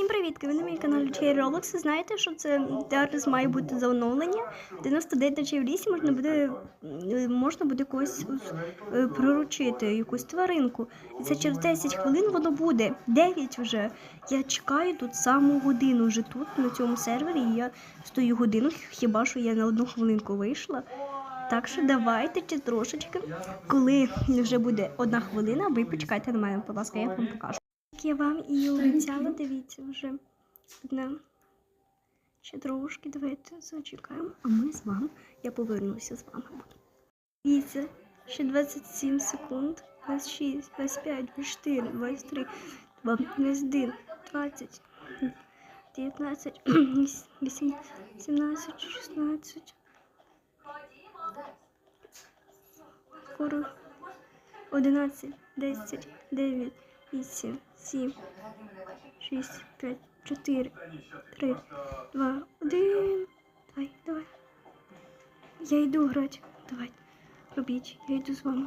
Всім привіт! Ви на моєму каналі Чей Roblox. Знаєте, що це зараз має бути за оновлення? 99 ночей в лісі можна буде можна буде когось е, приручити, якусь тваринку. І це через 10 хвилин воно буде. 9 вже. Я чекаю тут саму годину вже тут, на цьому сервері. І я стою годину, хіба що я на одну хвилинку вийшла. Так що давайте чи трошечки. Коли вже буде одна хвилина, ви почекайте на мене, будь ласка, я вам покажу. Як я вам і обіцяла, дивіться вже одна. Ще трошки, давайте зачекаємо. А ми з вами, я повернуся з вами. Дивіться, ще 27 секунд, 26, 25, 24, 23, 21, 20, 19, 18, 17, 16. Скоро 11, 10, 9, 8, 7, 6, 5, 4, 3, 2, 1. Давай, давай. Я йду грати. Давай. Робіть, я йду з вами.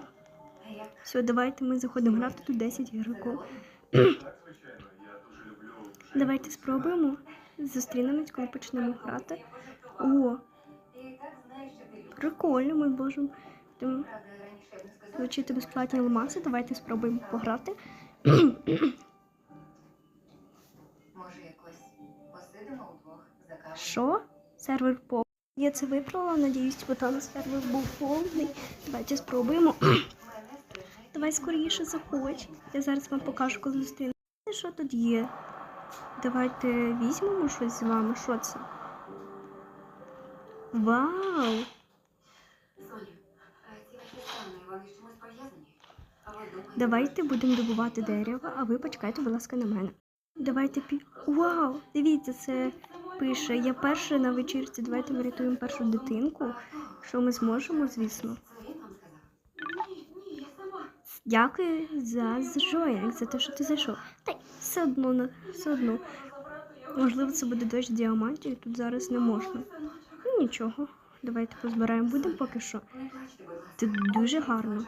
Все, давайте ми заходимо грати тут 10 ігроків. Давайте спробуємо. Зустрінемось, коли почнемо грати. О! Прикольно, ми можемо отримати безплатні алмази. Давайте спробуємо пограти. Може, якось посидимо удвох за кавою? Що? Сервер повний. Я це виправила, надіюсь, бо там сервер був повний. Давайте спробуємо. Давай скоріше заходь. Я зараз вам покажу, коли зустрінемо. Що тут є? Давайте візьмемо щось з вами. Що це? Вау! Соню, а ці ваші стани, вони з чимось пов'язані? А ви думаєте? Давайте будемо добувати дерево, а ви почекайте, будь ласка, на мене. Давайте пі. Вау! Дивіться, це пише. Я перша на вечірці. Давайте врятуємо першу дитинку. Що ми зможемо, звісно. Дякую за зжоїнг, за те, що ти зайшов. Та все одно все одно. Можливо, це буде дощ діамантів, тут зараз не можна. Ну нічого. Давайте позбираємо. Будемо поки що. Це дуже гарно.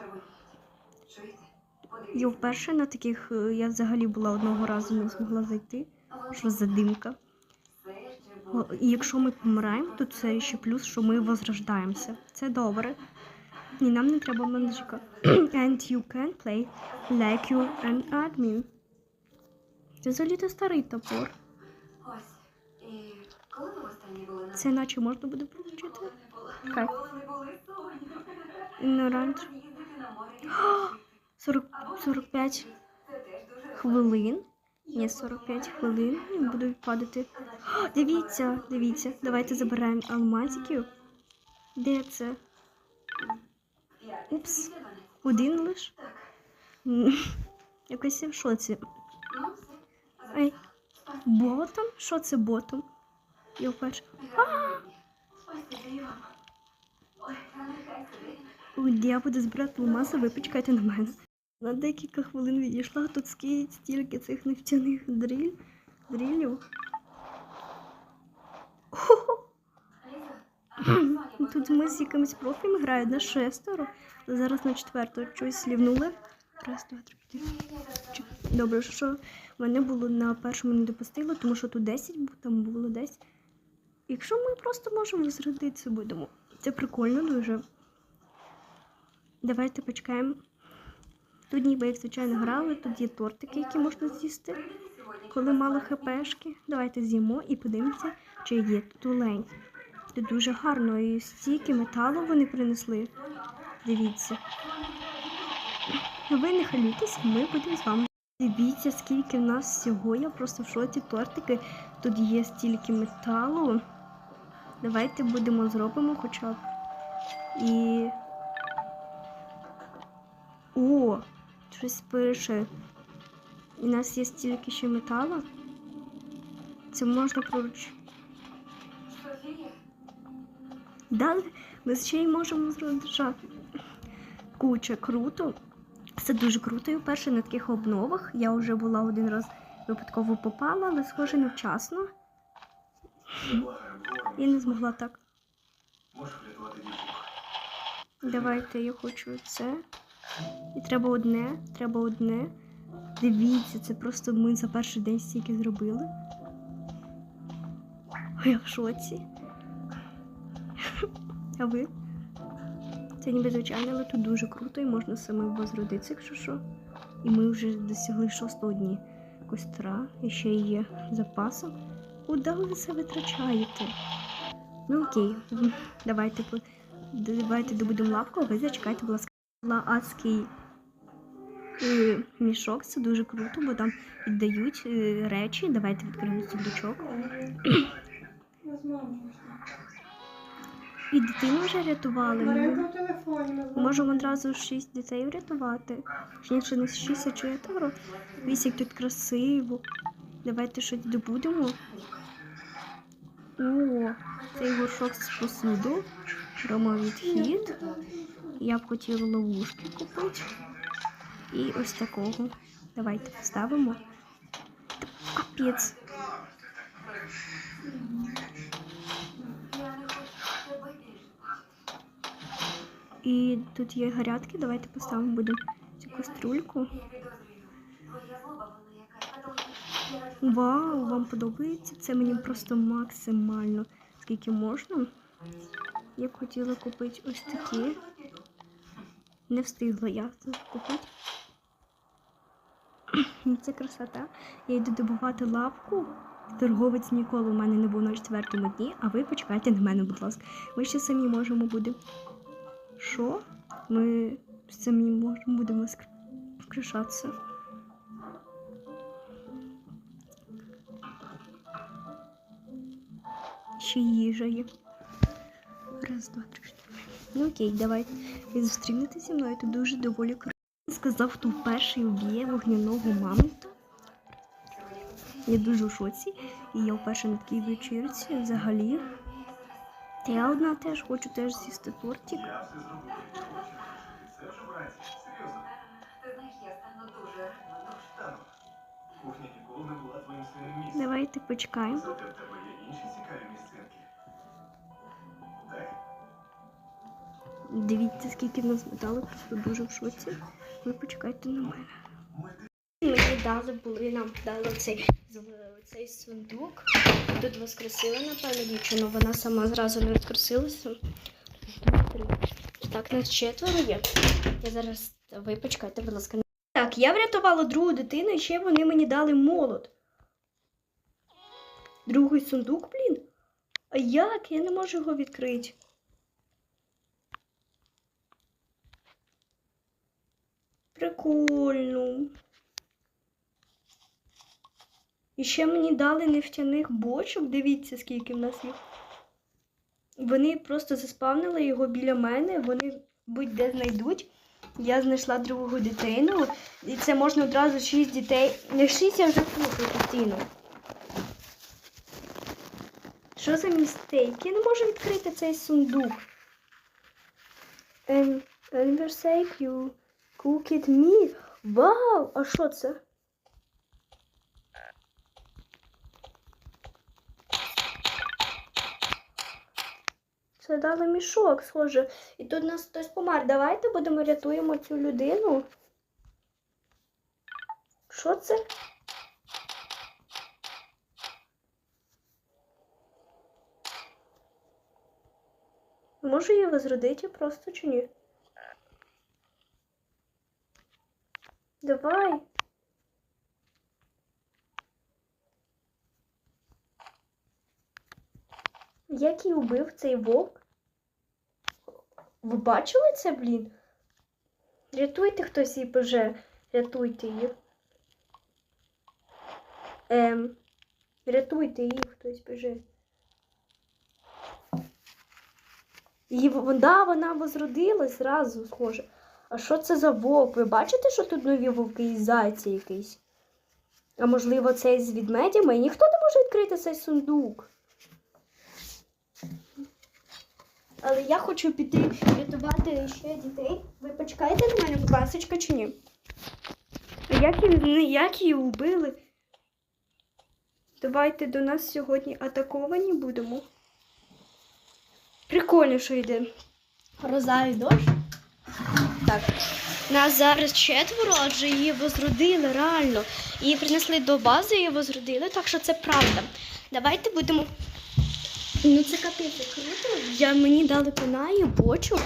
Я вперше на таких е, я взагалі була одного разу не змогла зайти. Що за димка? І якщо ми помираємо, то це ще плюс, що ми возрождаємося. Це добре. І нам не треба манджика. And you can play like you an admin. Це взагалі старий топор. І Це наче можна буде були Соню. Ігнорант. На і 40, 45 Це теж дуже хвилин. Ні, 45 хвилин і буду падати. О, дивіться, дивіться. Давайте забираємо алмазиків. Де це? Упс. Один лиш. Якось в шоці. Ей, ботом? Що це ботом? Я вперше. Я буду збирати алмази, ви почекайте на мене. На декілька хвилин відійшла, тут скільки стільки цих нефтяних дріль, дрілів. Тут ми з якимось профілем грають на шестеро, зараз на четверто щось слівнули. Раз, два, три, чотири. Добре, що мене було на першому не допустило, тому що тут 10, там було 10. Якщо ми просто можемо зрадитися будемо. Це прикольно дуже. Давайте почекаємо. Тут ніби як звичайно грали, тут є тортики, які можна з'їсти. Коли мало хпшки, давайте з'їмо і подивимося, чи є тут олень. Тут дуже гарно і стільки металу вони принесли. Дивіться. Ви не хвилюйтесь, ми будемо з вами. Дивіться, скільки в нас всього. Я просто в шоці тортики. Тут є стільки металу. Давайте будемо зробимо хоча б. І. О! Щось пише. І У нас є стільки ще металу. Це можна поруч. Софія, Да, ми ще й можемо зробити. Куча круто. Це дуже круто. І вперше на таких обновах я вже була один раз випадково попала, але схоже невчасно. І не змогла так. Можеш врятувати дівчинку? Давайте я хочу це. І треба одне, треба одне. Дивіться, це просто ми за перший день стільки зробили. Ой, я в шоці. А ви? Це ніби звичайно, але тут дуже круто і можна самим возродитися, якщо що. І ми вже досягли шостого дні костра, і ще є запасом. Куди ви це витрачаєте? Ну окей, давайте давайте добудемо лавку, а ви зачекайте, будь ласка, Була адський е, мішок, це дуже круто, бо там віддають е, речі. Давайте відкриємо сундучок. І дитину вже рятували. Можемо одразу шість дітей врятувати. Точніше, не шість, а четверо. Вісь, як тут красиво. Давайте щось добудемо. О, цей горшок з посуду. Рома відхід. Я б хотіла ловушки купити. І ось такого. Давайте поставимо. Та Капець. І тут є гарячки, давайте поставимо будемо цю каструльку. Вау, вам подобається? Це мені просто максимально скільки можна. Я б хотіла купити ось такі. Не встигла я це купити. Це красота. Я йду добувати лавку. Торговець ніколи у мене не був на четвертому дні, а ви почекайте на мене, будь ласка. Ми ще самі можемо буде. Що? Ми самі можемо будемо скр- Ще їжа є. Раз, два, три. Ну окей, давай. Ви зустрінете зі мною, це дуже доволі круто. Сказав, хто перший вб'є вогняного мамонта. Я дуже в шоці. І я вперше на такій вечірці взагалі. Та я одна теж хочу теж з'їсти тортик. Я все Дивіться, скільки в нас металу, просто дуже в шоці. Ви почекайте на мене. Мені дали були, нам дали цей, цей сундук. Тут воскресила, напевно, дівчину. Вона сама зразу не воскресилася. Так, нас четверо є. Я зараз. Ви почекайте, будь ласка. Так, я врятувала другу дитину, і ще вони мені дали молот. Другий сундук, блін. А як? Я не можу його відкрити. Прикольно. І ще мені дали нефтяних бочок. Дивіться, скільки в нас їх. Вони просто заспавнили його біля мене. Вони будь-де знайдуть. Я знайшла другу дитину. І це можна одразу шість дітей. Не шість, я вже слухаю постійно. Що за містейк? Я не можу відкрити цей сундук. Ем, Anniversary you cooked me. Вау! А що це? Це дали мішок, схоже. І тут нас хтось помер. Давайте будемо рятуємо цю людину. Що це? Можу її возродити просто чи ні? Давай. Як її убив цей вовк? Ви бачили це, блін? Рятуйте хтось її поже. Рятуйте її. Ем, рятуйте її хтось поже. Її вода, вона возродилась зразу, схоже. А що це за вовк? Ви бачите, що тут нові вовки і зайці якийсь? А можливо, цей з відмедями? І ніхто не може відкрити цей сундук. Але я хочу піти рятувати ще дітей. Ви почекаєте на мене, будь ласка, чи ні? Як її, як її вбили? Давайте до нас сьогодні атаковані будемо. Прикольно, що йде. Гроза і дощ. Так. Нас зараз четверо, адже її возродили реально. Її принесли до бази, її возродили, так що це правда. Давайте будемо. Ну це капець круто. Я, мені дали пинаю, бочу.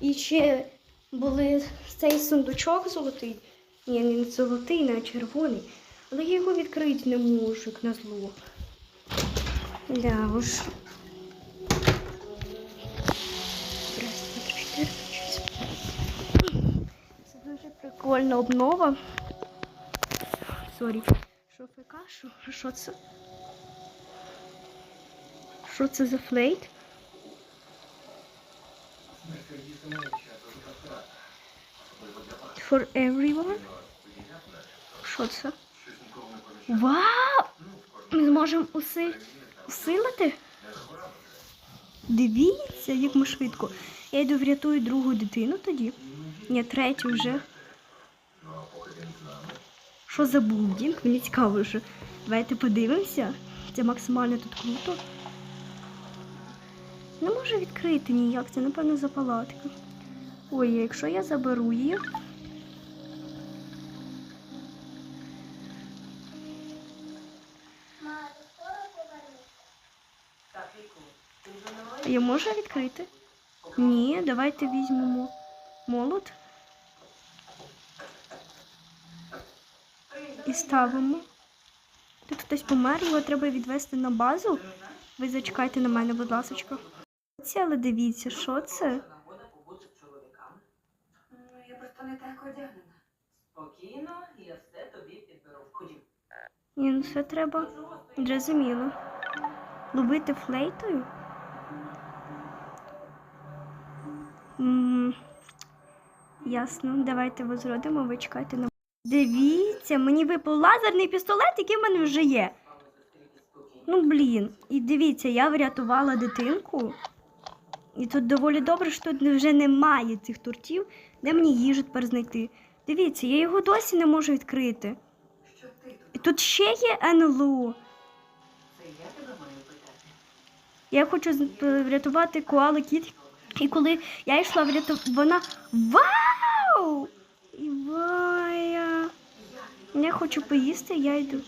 І ще були цей сундучок золотий. Ні, не золотий, не червоний. Але я його відкрити не можу, як на зло. Да уж. Прикольна обнова. Сорі. Що ФК? Що, це? Що це за флейт? For everyone? Що це? Вау! Ми зможемо уси... усилити? Дивіться, як ми швидко. Я йду врятую другу дитину тоді. Ні, третю вже. Що за булдінг? Мені цікаво вже. Давайте подивимося. Це максимально тут круто. Не можу відкрити ніяк, це напевно за палатка. Ой, якщо я заберу її. Я можу відкрити? Ні, давайте візьмемо молот. І ставимо. Тут хтось помер, його треба відвести на базу. Ви зачекайте на мене, будь ласка. Це, але дивіться, що це? Ну, я просто не так одягнена. Спокійно, я все тобі підберу. Ходім. Ні, ну це треба зрозуміло. Ловити флейтою? м ясно, давайте возродимо, ви чекайте на. Дивіться, мені випав лазерний пістолет, який в мене вже є. Ну, блін. І дивіться, я врятувала дитинку. І тут доволі добре, що тут вже немає цих тортів, де мені їжу тепер знайти. Дивіться, я його досі не можу відкрити. І тут ще є НЛО. Я хочу врятувати коали кіт. І коли я йшла врятувати, вона. Вау! Івая! Я хочу поїсти, я йду.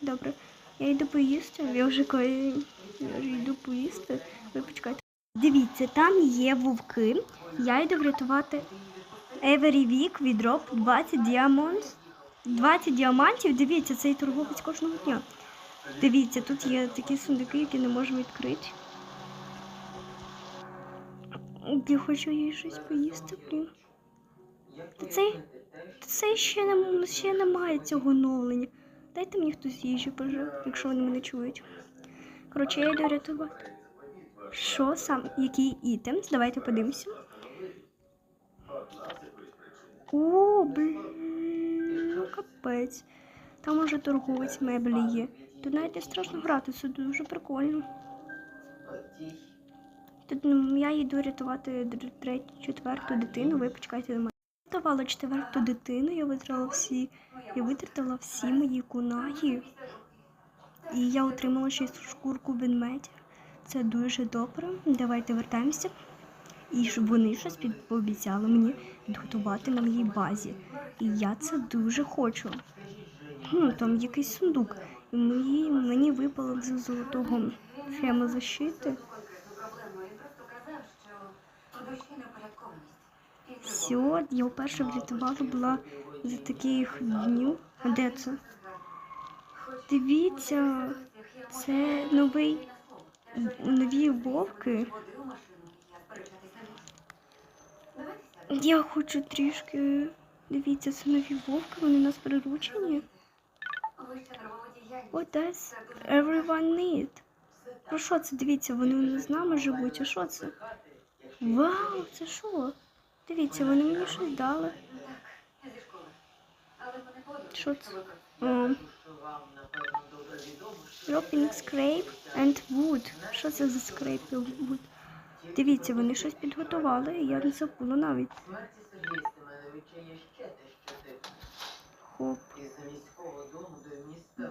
Добре. Я йду поїсти. Я вже коли я вже йду поїсти. Ви почекайте. Дивіться, там є вовки. Я йду врятувати Every Week від Drop 20 діамонт. 20 діамантів. Дивіться, цей торговець кожного дня. Дивіться, тут є такі сундуки, які не можемо відкрити. Я хочу їй щось поїсти, блін. Та цей- Це ще, не, ще немає цього оновлення. Дайте мені хтось їжі, пожалуйста, якщо вони мене чують. Коротше, я йду рятувати. Що сам? Який ітем? Давайте подивимося. О, блін, капець. Там уже торговець меблі є. Тут навіть не страшно грати, це дуже прикольно. Тут ну, я йду рятувати третю, четверту дитину. Ви почекайте на мене. Рятувала четверту дитину, я витратила всі, я витратила всі мої кунаї. І я отримала ще шкурку ведмедя. Це дуже добре. Давайте вертаємося. І щоб вони щось пообіцяли мені підготувати на моїй базі. І я це дуже хочу. Ну, там якийсь сундук. І мені, мені випало з золотого фема защити. Конкретну проблему. Він просто казав, що у душі непорядкованість. Все, я вперше врятувала була за таких днів. Де це? Дивіться, це новий нові вовки. Я хочу трішки. Дивіться, це нові вовки, вони у нас приручені. What does everyone need? Про що це? Дивіться, вони з нами живуть. А що це? Вау, це що? Дивіться, вони мені щось дали. Що це? Dropping scrape and wood. Що це за scrape і wood? Дивіться, вони щось підготували, і я не забула навіть. Хоп.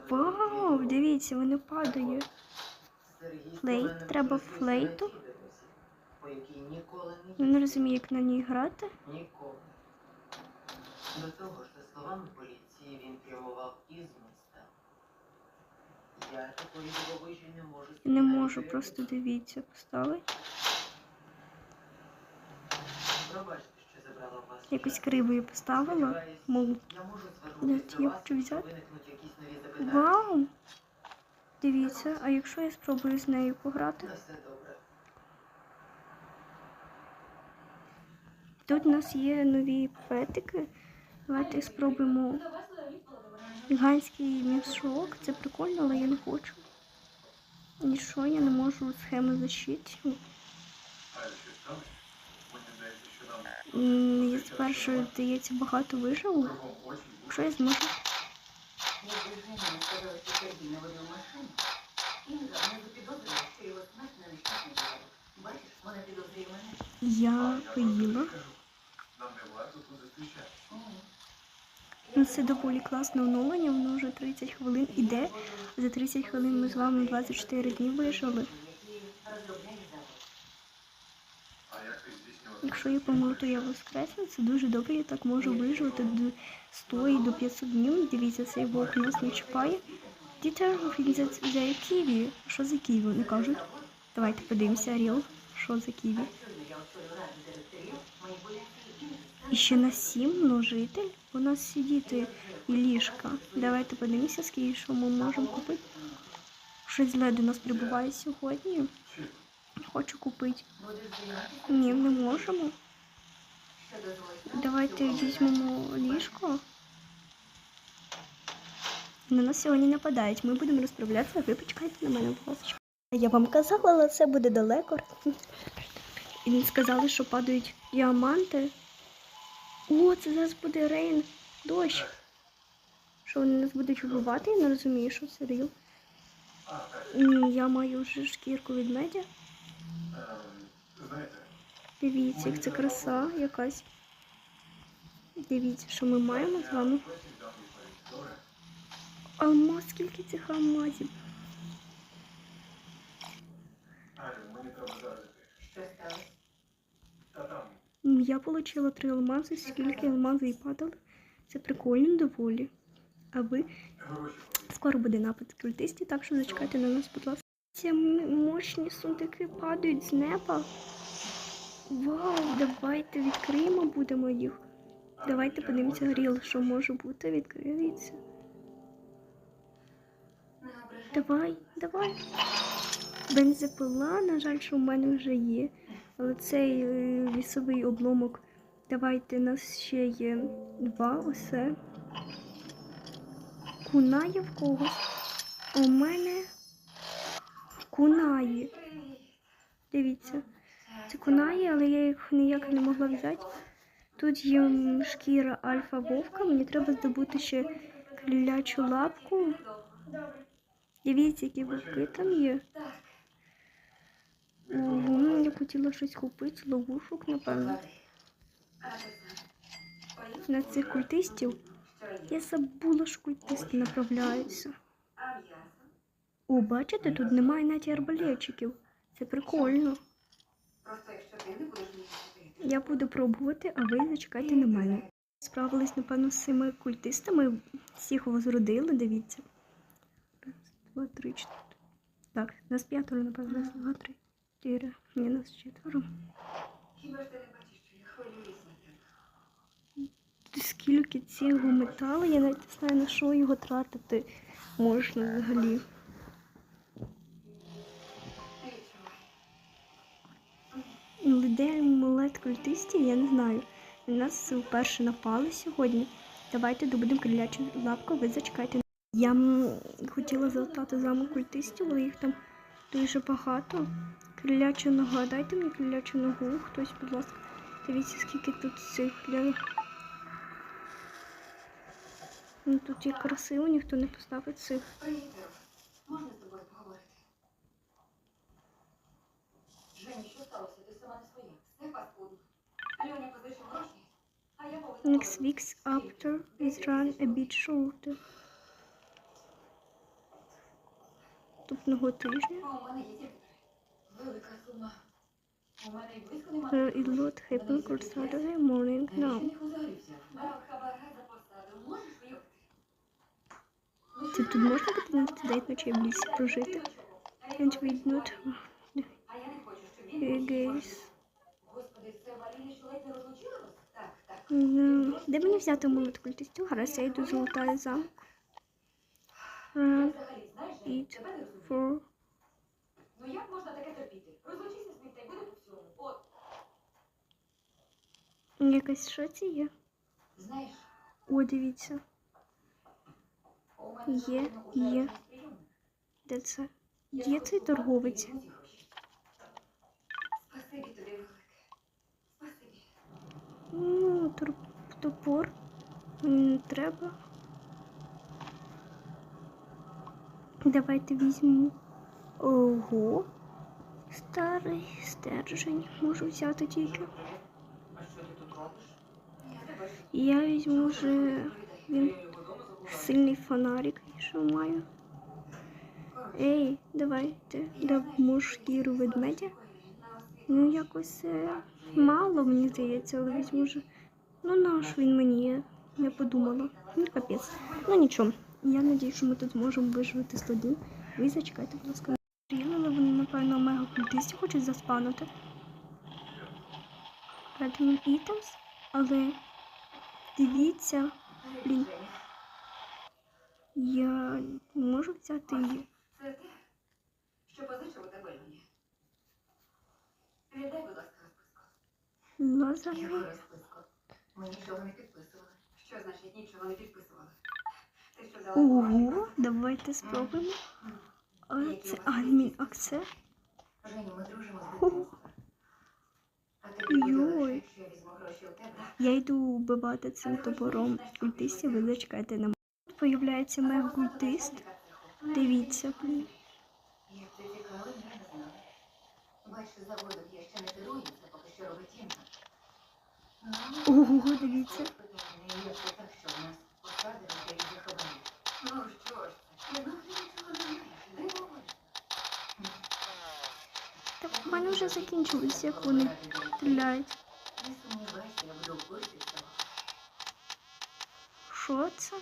Вау, дивіться, вони падають. Флейт, треба флейту. По якій ніколи не не розумію, як на ній грати. Ніколи. До того ж, за словами поліції, він прямував із міста. Я такої дивовижі не можу Не можу, просто дивіться, поставити. Пробачте, що забрала вас. Якось час. кривою поставила. Мов, Я можу звернутися до я вас, хочу взяти. виникнуть якісь нові запитання. вау! Дивіться, а якщо я спробую з нею пограти? На все добре. Тут у нас є нові петики. Давайте спробуємо гігантський мішок. Це прикольно, але я не хочу. Нічого, я не можу схеми защити. Що що Я спершу, здається, багато виживу. Якщо я зможу. Що що. Я поїла. Ну, це доволі класне оновлення, воно вже 30 хвилин іде. За 30 хвилин ми з вами 24 дні вижили. Якщо я помру, то я воскресну. Це дуже добре, я так можу виживати до 100 і до 500 днів. Дивіться, цей вовк нас не чіпає. Determine that the Kiwi. Що за Kiwi? Не кажуть. Давайте подивимося, Аріл. Що за Kiwi? І ще на 7 множитель. У нас сидіти і ліжка. Давайте подивимося, скільки що ми можемо купити. Щось зле до нас прибуває сьогодні. Хочу купити. Ні, не можемо. Давайте візьмемо ліжко. На нас сьогодні нападають. Ми будемо розправлятися, ви почекайте на мене, будь. Я вам казала, але це буде далеко. І сказали, що падають діаманти. О, це зараз буде рейн, дощ. Що вони нас будуть вбивати, я не розумію, що М, Я маю вже шкірку від медя. Дивіться, як це краса якась. Дивіться, що ми маємо з вами. Алмаз, скільки цих алмазів? Алю, мені треба зараз іти. Що сталося? Та там, М, Я отримала три алмази, скільки алмазів і падали. Це прикольно доволі. А ви скоро буде напад культистів, так що зачекайте на нас, будь ласка. Ці мощні сундуки падають з неба. Вау, давайте відкриємо будемо їх. Давайте подивимося гріл, що може бути. Відкриється. Давай, давай. Бензопила, на жаль, що в мене вже є. Але цей е, лісовий обломок. Давайте, нас ще є два осе. Кунає в когось. У мене кунаї. Дивіться. Це кунаї, але я їх ніяк не могла взяти. Тут є шкіра альфа вовка. Мені треба здобути ще крилячу лапку. Дивіться, які вовки там є. Угу, я хотіла щось купити, ловушок, напевно. На цих культистів я забула, що культисти направляються. О, бачите, тут немає навіть арбалетчиків. Це прикольно. Я буду пробувати, а ви зачекайте на мене. Справились, напевно, з цими культистами. Всіх возродили, дивіться. Раз, два, три, чотири. Так, нас п'ятеро, напевно, раз, два, три, чотири. Ні, нас четверо. Хіба ж ти не бачиш, що я хвилююсь на? Скільки цього металу, я навіть не знаю, на що його тратити можна взагалі. Відчувай. Де мулет культистів, я не знаю. На нас вперше напали сьогодні. Давайте добудемо крилячу лапку, ви зачекайте. Я хотіла залатати замок культистів, але їх там дуже багато. Криляча нога, дайте мені крилячу ногу, хтось, будь ласка. Дивіться, скільки тут цих ля. Ну, тут є красиво, ніхто не поставить цих. Можна з тобою поговорити? Жені, що сталося? Ти сама не своя. Все паскудно. Льоня позичив гроші, а я повинна... Next week's after is run a bit shorter. Наступного тижня. А у мене є тільки Излот Хэппл Курт Сатурday Morning Now. Це тут можна подивитися дайт ночей близь прожити? And we not... Guys. Де мені взяти молотку культистю? Гаразд, я йду золотая замок. Eat for... Ну як можна таке Якась що це є? знаєш, О, дивіться, Є, є. де це? Є цей торговець. Спасибі тобі велике. Спасибі. Ну, топор. Мені не треба. Давайте візьму. Ого. Старий стержень. Можу взяти тільки. А що ти тут робиш? Я візьму вже він сильний фонарик, що маю. Ей, давайте дамо шкіру ведмедя. Ну, якось е, мало, мені здається, але візьму вже. Ну, наш він мені не подумала. Ну, капець. Ну нічого. Я надію, що ми тут зможемо виживати з один. Ви зачекайте, будь ласка. Стріляли вони, напевно, мега культисті хочуть заспанути. Redmond Items, але дивіться, блін, я можу взяти її. Це що позичив у тебе мені. Віддай, будь ласка, розписку. Лазерний. Розписку? Ми нічого не підписували. Що значить нічого не підписували? Ти що дала? Ого, давайте спробуємо. А це адмін акце. Женю, ми дружимо з дитинства. Йой. я йду вбивати цим топором культистів, ви зачекайте на мене. Тут появляється мега культист. Дивіться, блін. Як це цікаво, я не В мене вже закінчилось, як вони стріляють. Що це?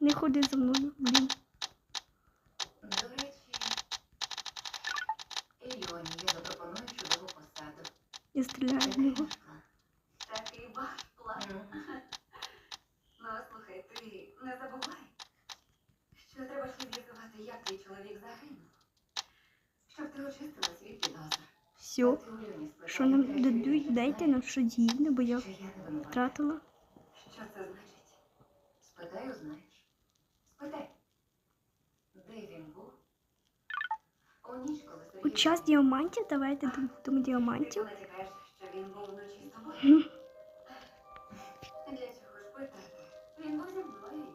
Не ходи за мною, блін. До речі, Ельоні я запропоную чудову посаду. Я стріляю в нього. Такий ваш план. Ну, слухай, ти не забувай, що треба ще з'ясувати, як твій чоловік загинув. Щоб ти очистила. Все. Ти у Льоні спитай, Що нам дадуть? Дайте нам що дійне, бо я втратила. Що це значить? Спитай, узнаєш. Спитай. Де він був? У ніч, коли У час діамантів, давайте Ти діамантів. натякаєш, що він був вночі з тобою? Для чого ж питати? Він був зі мною.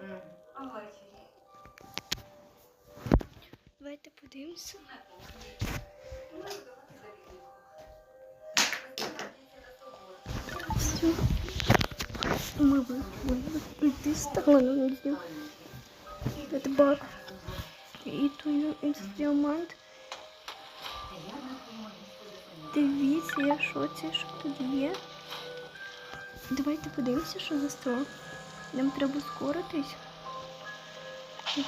Давайте подивимося. На до собою. Все. Ми вийшли. На відео. Це баг. І місці зупинюся. Дивіться, я в шоці, що тут є. Давайте подивимося, що за строк. Нам треба скоритись.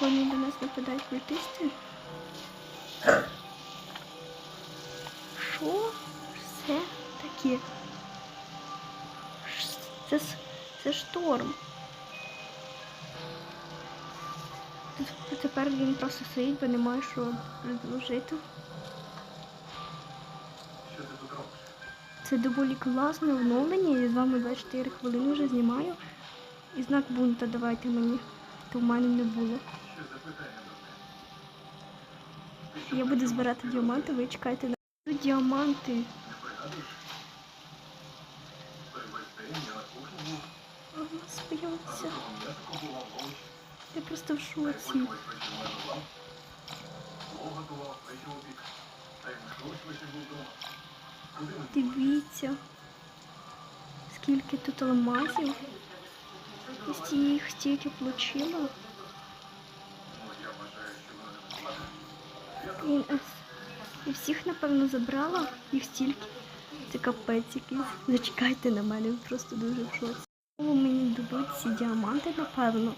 Вони до нас нападають культисти. Що це таке? Це, це шторм. Тепер він просто стоїть, бо немає що предложити. Що ти тут робиш? Це доволі класне оновлення. Я з вами 24 хвилини вже знімаю. І знак бунта давайте мені. То в мене не було. Я буду збирати діаманти, ви чекайте на Тут діаманти. день я просто в шоці. Дивіться. Скільки тут алмазів. І їх стільки отримала. Вона. Я всіх, напевно, забрала. Їх стільки. Це капець. Зачекайте на мене, просто дуже в шоці. Мені дадуть ці діаманти, напевно.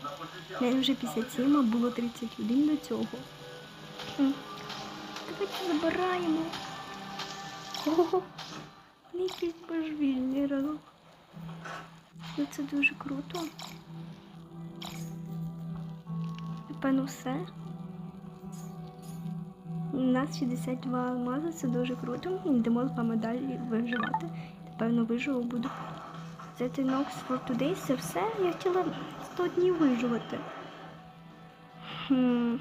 Я вже 57, а було 31 до цього. Давайте забираємо. Ого, не якийсь божевільний ранок. Ну це дуже круто. Напевно, все. У нас 62 алмази, це дуже круто. Йдемо з вами далі виживати. Напевно, виживу буду. Це Nox for Today, це все. Я хотіла 100 днів виживати. Хм.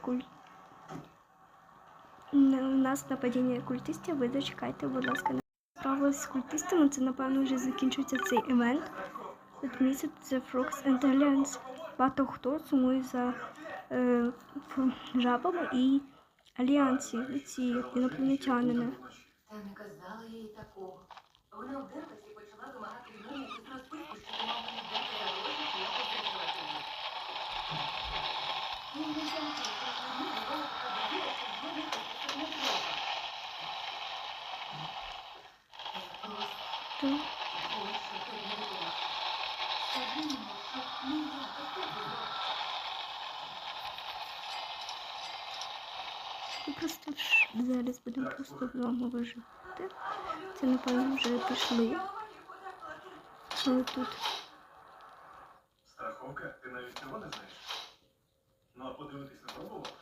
Куль... У нас нападіння культистів, ви зачекайте, будь ласка, справа з культистами, це напевно вже закінчується цей івент. Тут місяць це Frogs and Aliens. Багато хто сумує за е, жабами і альянсі, ці інопланетянини. Вона обдерлась і почала вимагати в мене якусь що ти мав дати за гроші, що я це мені була така довіра, що в мене це не треба. Я просто То ось що ти не робила. Скажи йому, що не я, а ти була. ми просто зараз будемо просто з вами виживати. Це напевно вже пішли. Але тут Страховка, ти навіть цього не знаєш? Ну, а подивитись не пробував?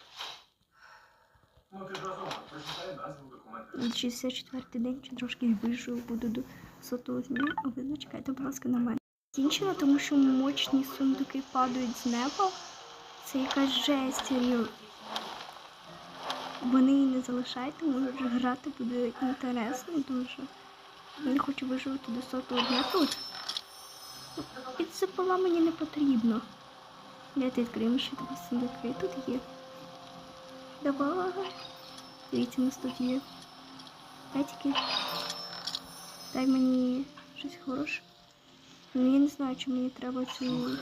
Ну, ти ж розумна, прочитай назву документу. 64 день чи трошки вижив, буду до сотого дня, а ви зачекайте, будь ласка, на мене. Кінчено, тому що мощні сундуки падають з неба. Це якась жесть, серйозно. Вони її не залишайте, може грати буде інтересно дуже. Я не хочу виживати до сотого дня тут. І це пола мені не потрібно. Давайте відкриємо ще два сундуки. Тут є. Давай. Дивіться, нас тут є. Дай. Дай мені щось хороше. Ну, я не знаю, чи мені треба цю Я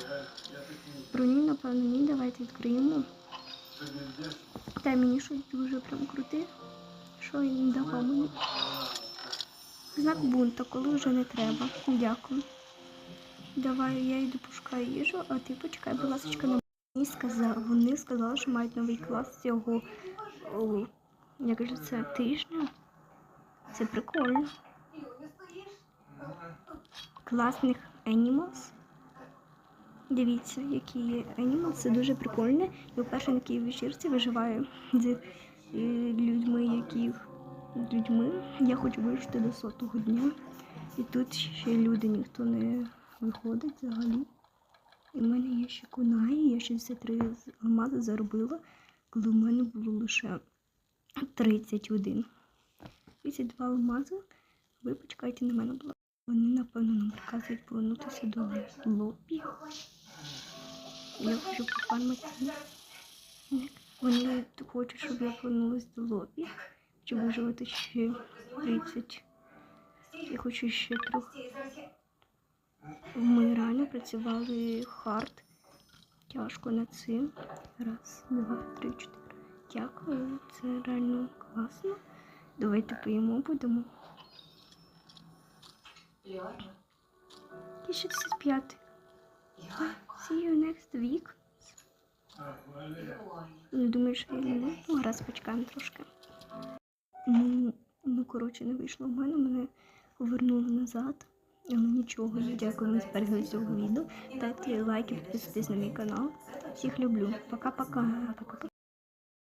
броню, напевно, ні. Давайте відкриємо. Дай мені щось дуже прям круте. Що він давав мені? Знак бунта, коли вже не треба. Дякую. Давай, я йду пошукаю їжу, а ти почекай, будь ласка, на мені сказав. Вони сказали, що мають новий клас цього. Як же це тижня? Це прикольно. Класних Animals. Дивіться, які є Animals, це дуже прикольно. І вперше на такій вечірці виживаю з е, людьми, які з людьми. Я хочу вижити до сотого дня. І тут ще люди ніхто не виходить взагалі. І в мене є ще кунаї, я 63 з- алмази заробила, коли в мене було лише 31. 32 алмази. Ви почекайте на мене, ласка. Вони, напевно, нам приказують повернутися до лобі. Я хочу пофармити. Вони хочуть, щоб я повернулася до лобі. Щоб виживати ще 30. Я хочу ще трохи. Я... Ми реально працювали хард. Тяжко над цим. Раз, два, три, чотири. Дякую. Це реально класно. Давайте поїмо будемо. Льорна, 65. Льорна, See you next week. Не думаю, що я ну, раз почекаємо трошки. Ну, ну, коротше, не вийшло в мене, мене повернули назад. Але нічого, дякую вам за перегляд цього відео. Дайте лайки, підписуйтесь на мій канал. Всіх люблю. Пока-пока.